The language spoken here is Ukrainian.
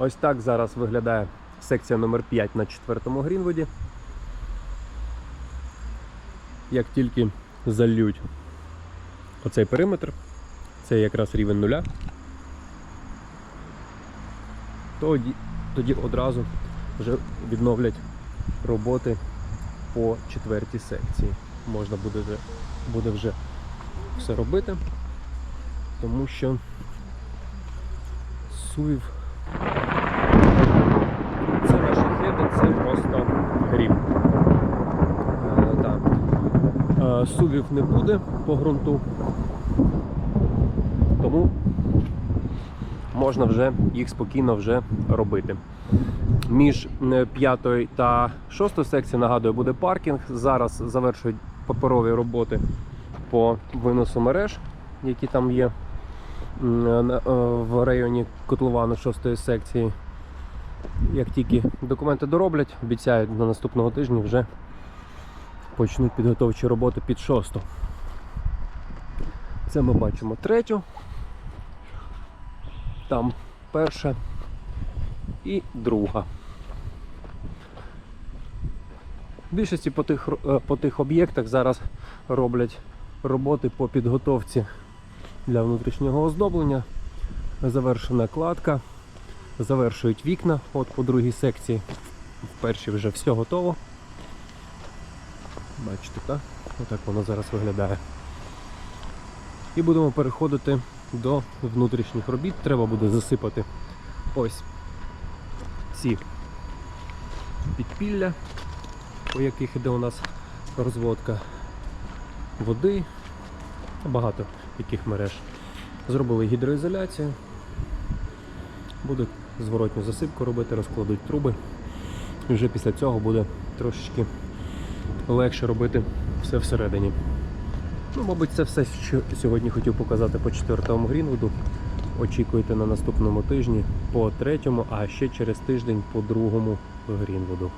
Ось так зараз виглядає секція номер 5 на четвертому Грінвуді. Як тільки зальють оцей периметр, це якраз рівень нуля, тоді, тоді одразу вже відновлять роботи по четвертій секції. Можна буде вже, буде вже все робити, тому що сувів сувів не буде по ґрунту, тому можна вже їх спокійно вже робити. Між е, п'ятою та шостою секцією, нагадую, буде паркінг. Зараз завершують паперові роботи по виносу мереж, які там є на- е, в районі котловану шостої секції. Як тільки документи дороблять, обіцяють на наступного тижня вже почнуть підготовчі роботи під шосту. Це ми бачимо третю. Там перша і друга. В більшості по тих, е, по тих об'єктах зараз роблять роботи по підготовці для внутрішнього оздоблення. Завершена кладка, завершують вікна от по другій секції. В першій вже все готово. Бачите, так? Отак воно зараз виглядає. І будемо переходити до внутрішніх робіт. Треба буде засипати ось ці підпілля, по яких іде у нас розводка води, багато яких мереж. Зробили гідроізоляцію. Буде зворотню засипку робити, розкладуть труби. І вже після цього буде трошечки легше робити все всередині. Ну, мабуть, це все, що сьогодні хотів показати по четвертому Грінвуду. Очікуйте на наступному тижні по третьому, а ще через тиждень по другому Грінвуду.